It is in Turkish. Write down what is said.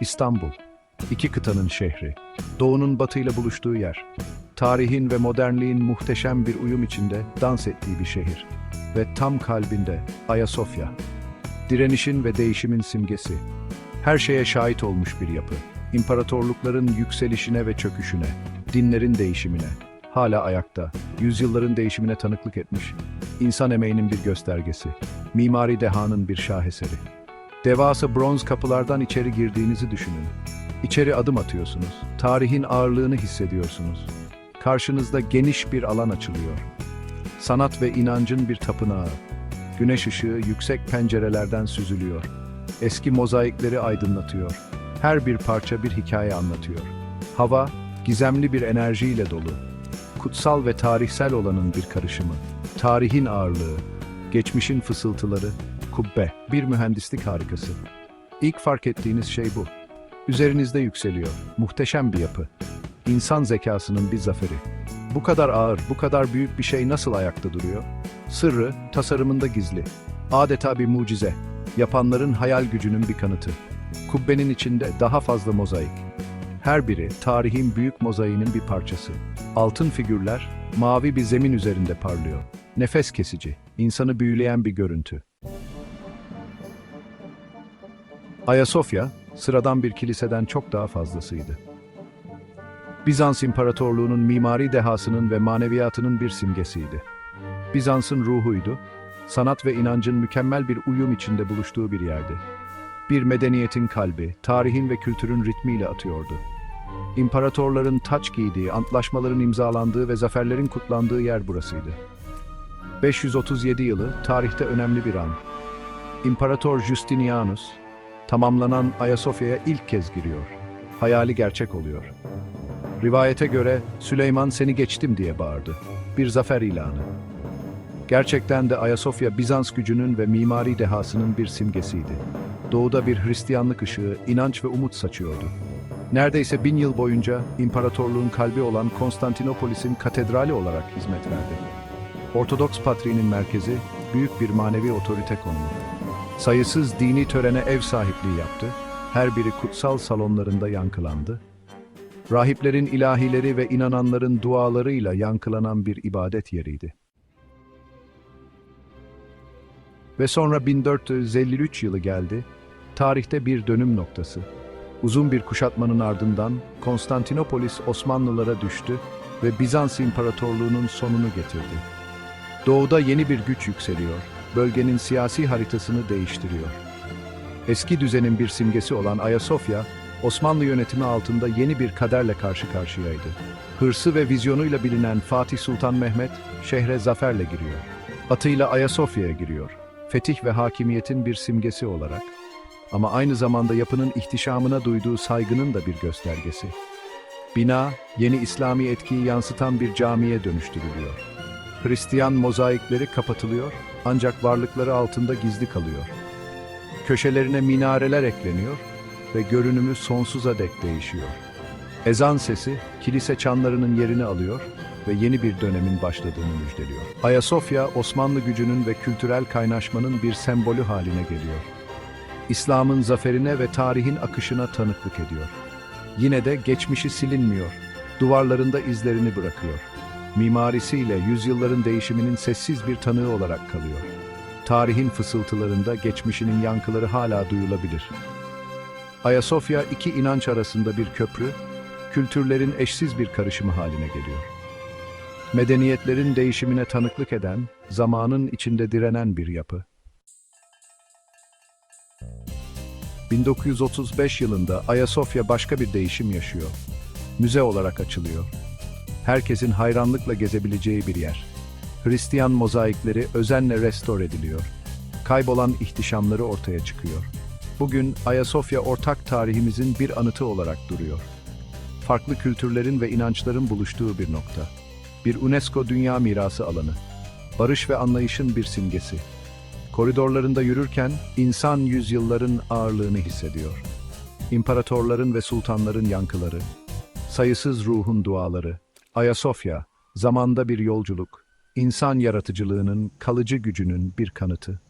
İstanbul, iki kıtanın şehri, doğunun batıyla buluştuğu yer, tarihin ve modernliğin muhteşem bir uyum içinde dans ettiği bir şehir ve tam kalbinde Ayasofya, direnişin ve değişimin simgesi, her şeye şahit olmuş bir yapı, imparatorlukların yükselişine ve çöküşüne, dinlerin değişimine, hala ayakta, yüzyılların değişimine tanıklık etmiş, insan emeğinin bir göstergesi, mimari dehanın bir şaheseri. Devasa bronz kapılardan içeri girdiğinizi düşünün. İçeri adım atıyorsunuz. Tarihin ağırlığını hissediyorsunuz. Karşınızda geniş bir alan açılıyor. Sanat ve inancın bir tapınağı. Güneş ışığı yüksek pencerelerden süzülüyor. Eski mozaikleri aydınlatıyor. Her bir parça bir hikaye anlatıyor. Hava gizemli bir enerjiyle dolu. Kutsal ve tarihsel olanın bir karışımı. Tarihin ağırlığı, geçmişin fısıltıları, kubbe, bir mühendislik harikası. İlk fark ettiğiniz şey bu. Üzerinizde yükseliyor, muhteşem bir yapı. İnsan zekasının bir zaferi. Bu kadar ağır, bu kadar büyük bir şey nasıl ayakta duruyor? Sırrı, tasarımında gizli. Adeta bir mucize. Yapanların hayal gücünün bir kanıtı. Kubbenin içinde daha fazla mozaik. Her biri tarihin büyük mozaiğinin bir parçası. Altın figürler, mavi bir zemin üzerinde parlıyor. Nefes kesici, insanı büyüleyen bir görüntü. Ayasofya, sıradan bir kiliseden çok daha fazlasıydı. Bizans İmparatorluğu'nun mimari dehasının ve maneviyatının bir simgesiydi. Bizans'ın ruhuydu, sanat ve inancın mükemmel bir uyum içinde buluştuğu bir yerdi. Bir medeniyetin kalbi, tarihin ve kültürün ritmiyle atıyordu. İmparatorların taç giydiği, antlaşmaların imzalandığı ve zaferlerin kutlandığı yer burasıydı. 537 yılı tarihte önemli bir an. İmparator Justinianus, tamamlanan Ayasofya'ya ilk kez giriyor. Hayali gerçek oluyor. Rivayete göre Süleyman seni geçtim diye bağırdı. Bir zafer ilanı. Gerçekten de Ayasofya Bizans gücünün ve mimari dehasının bir simgesiydi. Doğuda bir Hristiyanlık ışığı, inanç ve umut saçıyordu. Neredeyse bin yıl boyunca imparatorluğun kalbi olan Konstantinopolis'in katedrali olarak hizmet verdi. Ortodoks patriğinin merkezi, büyük bir manevi otorite konumu. Sayısız dini törene ev sahipliği yaptı, her biri kutsal salonlarında yankılandı. Rahiplerin ilahileri ve inananların dualarıyla yankılanan bir ibadet yeriydi. Ve sonra 1453 yılı geldi, tarihte bir dönüm noktası. Uzun bir kuşatmanın ardından Konstantinopolis Osmanlılara düştü ve Bizans İmparatorluğu'nun sonunu getirdi. Doğuda yeni bir güç yükseliyor, bölgenin siyasi haritasını değiştiriyor. Eski düzenin bir simgesi olan Ayasofya, Osmanlı yönetimi altında yeni bir kaderle karşı karşıyaydı. Hırsı ve vizyonuyla bilinen Fatih Sultan Mehmet, şehre zaferle giriyor. Atıyla Ayasofya'ya giriyor. Fetih ve hakimiyetin bir simgesi olarak. Ama aynı zamanda yapının ihtişamına duyduğu saygının da bir göstergesi. Bina, yeni İslami etkiyi yansıtan bir camiye dönüştürülüyor. Hristiyan mozaikleri kapatılıyor ancak varlıkları altında gizli kalıyor. Köşelerine minareler ekleniyor ve görünümü sonsuza dek değişiyor. Ezan sesi kilise çanlarının yerini alıyor ve yeni bir dönemin başladığını müjdeliyor. Ayasofya, Osmanlı gücünün ve kültürel kaynaşmanın bir sembolü haline geliyor. İslam'ın zaferine ve tarihin akışına tanıklık ediyor. Yine de geçmişi silinmiyor, duvarlarında izlerini bırakıyor. Mimarisiyle yüzyılların değişiminin sessiz bir tanığı olarak kalıyor. Tarihin fısıltılarında geçmişinin yankıları hala duyulabilir. Ayasofya iki inanç arasında bir köprü, kültürlerin eşsiz bir karışımı haline geliyor. Medeniyetlerin değişimine tanıklık eden, zamanın içinde direnen bir yapı. 1935 yılında Ayasofya başka bir değişim yaşıyor. Müze olarak açılıyor. Herkesin hayranlıkla gezebileceği bir yer. Hristiyan mozaikleri özenle restore ediliyor. Kaybolan ihtişamları ortaya çıkıyor. Bugün Ayasofya ortak tarihimizin bir anıtı olarak duruyor. Farklı kültürlerin ve inançların buluştuğu bir nokta. Bir UNESCO Dünya Mirası alanı. Barış ve anlayışın bir simgesi. Koridorlarında yürürken insan yüzyılların ağırlığını hissediyor. İmparatorların ve sultanların yankıları, sayısız ruhun duaları, Ayasofya, zamanda bir yolculuk, insan yaratıcılığının kalıcı gücünün bir kanıtı.